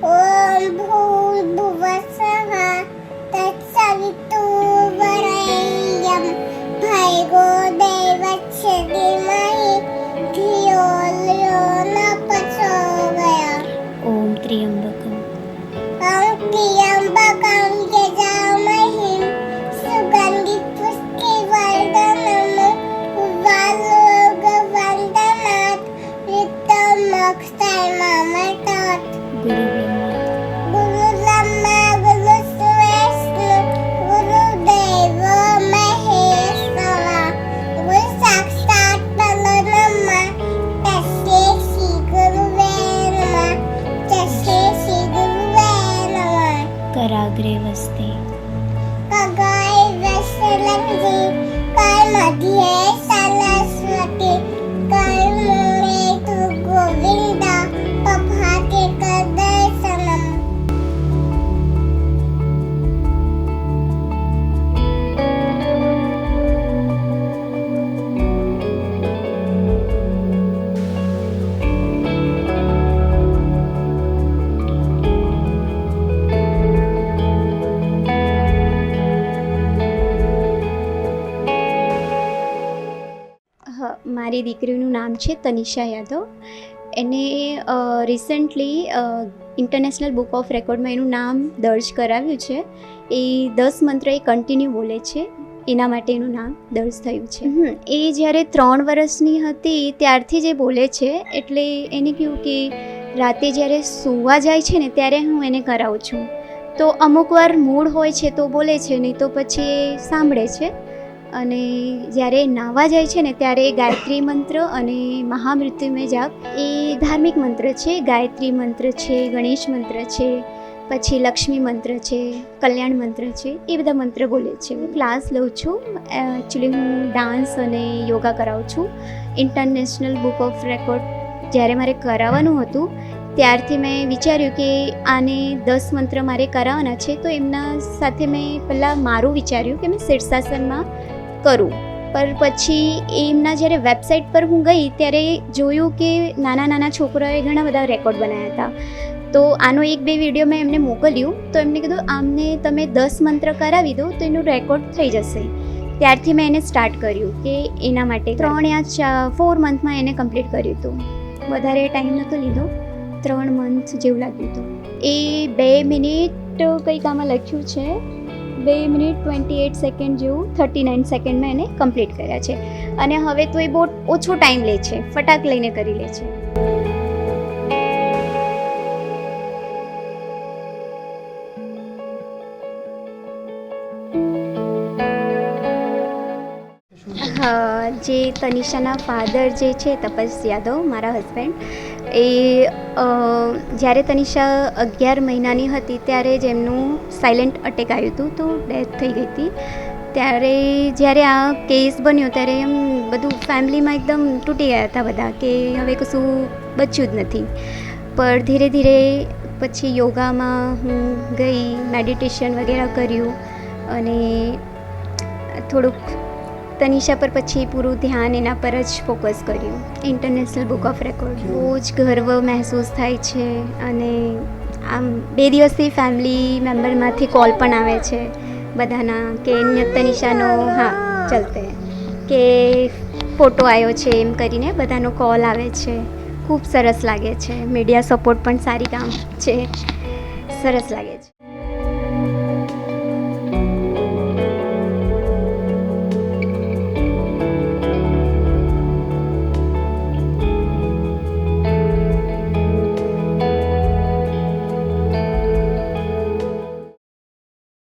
Oh, boy, boy. Balıktayım ama tat. Bulunma bulusu eslu. Bunu devo mehesala. Bu saksak balonuma. Teşe siguru verma. Teşe siguru verma. Karagre vasti. Kagai vestelak zip. મારી દીકરીનું નામ છે તનિષા યાદવ. એને recently international book of રેકોર્ડમાં એનું નામ દર્જ કરાવ્યું છે. એ દસ મંત્ર એ કન્ટિન્યુ બોલે છે. એના માટે એનું નામ દર્જ થયું છે. એ જ્યારે ત્રણ વર્ષની હતી ત્યારથી જે બોલે છે એટલે એને કહ્યું કે રાતે જ્યારે સૂવા જાય છે ને ત્યારે હું એને કરાવું છું. તો અમુક વાર મૂડ હોય છે તો બોલે છે નહીં તો પછી એ સાંભળે છે. અને જ્યારે નાહવા જાય છે ને ત્યારે ગાયત્રી મંત્ર અને મહામૃત્યુમય જાપ, એ ધાર્મિક મંત્ર છે, ગાયત્રી મંત્ર છે, ગણેશ મંત્ર છે, પછી લક્ષ્મી મંત્ર છે, કલ્યાણ મંત્ર છે, એ બધા મંત્ર બોલે છે. હું ક્લાસ લઉં છું. એકચ્યુઅલી હું ડાન્સ અને યોગા કરાવું છું. ઇન્ટરનેશનલ બુક ઓફ રેકોર્ડ જ્યારે મારે કરાવવાનું હતું, ત્યારથી મેં વિચાર્યું કે આને દસ મંત્ર મારે કરાવવાના છે, તો એમના સાથે મેં પહેલાં મારું વિચાર્યું કે મેં શીર્ષાસનમાં કરું. પર પછી એમના જ્યારે વેબસાઇટ પર હું ગઈ, ત્યારે જોયું કે નાના નાના છોકરાઓએ ઘણા બધા રેકોર્ડ બનાવ્યા હતા. તો આનો એક બે વીડિયો મેં એમને મોકલ્યું. તો એમને કીધું, આમને તમે દસ મંત્ર કરાવી દો તો એનું રેકોર્ડ થઈ જશે. ત્યારથી મેં એને સ્ટાર્ટ કર્યું કે એના માટે ત્રણ યા ચા ફોર મંથમાં એને કમ્પ્લીટ કર્યું હતું. વધારે ટાઈમ નહોતો લીધો. ત્રણ મંથ જેવું લાગ્યું હતું. એ બે મિનિટ કંઈક આમાં લખ્યું છે. બે મિનિટ ટ્વેન્ટી એટ સેકન્ડ જેવું થર્ટી નાઇન સેકન્ડમાં એને કમ્પ્લીટ કર્યા છે. અને હવે તો એ બહુ ઓછો ટાઈમ લે છે, ફટાક લઈને કરી લે છે. હા જે તનિષાના ફાધર જે છે તપસ યાદવ, મારા હસબન્ડ એ જ્યારે તનિષા અગિયાર મહિનાની હતી ત્યારે જ એમનું સાયલેન્ટ અટેક આવ્યું હતું, તો ડેથ થઈ ગઈ હતી. ત્યારે જ્યારે આ કેસ બન્યો, ત્યારે એમ બધું ફેમિલીમાં એકદમ તૂટી ગયા હતા બધા કે હવે કશું બચ્યું જ નથી. પણ ધીરે ધીરે પછી યોગામાં હું ગઈ મેડિટેશન વગેરે કર્યું અને થોડુંક તનિષા પર પછી પૂરું ધ્યાન એના પર જ ફોકસ કર્યું. ઇન્ટરનેશનલ બુક ઓફ રેકોર્ડ બહુ જ ગર્વ મહેસૂસ થાય છે અને આમ બે દિવસથી ફેમિલી મેમ્બરમાંથી કોલ પણ આવે છે. બધાના કે તનિષાનો હા ચલતે. કે ફોટો આવ્યો છે એમ કરીને બધાનો કોલ આવે છે. ખૂબ સરસ લાગે છે. મીડિયા સપોર્ટ પણ સારી કામ છે. સરસ લાગે છે.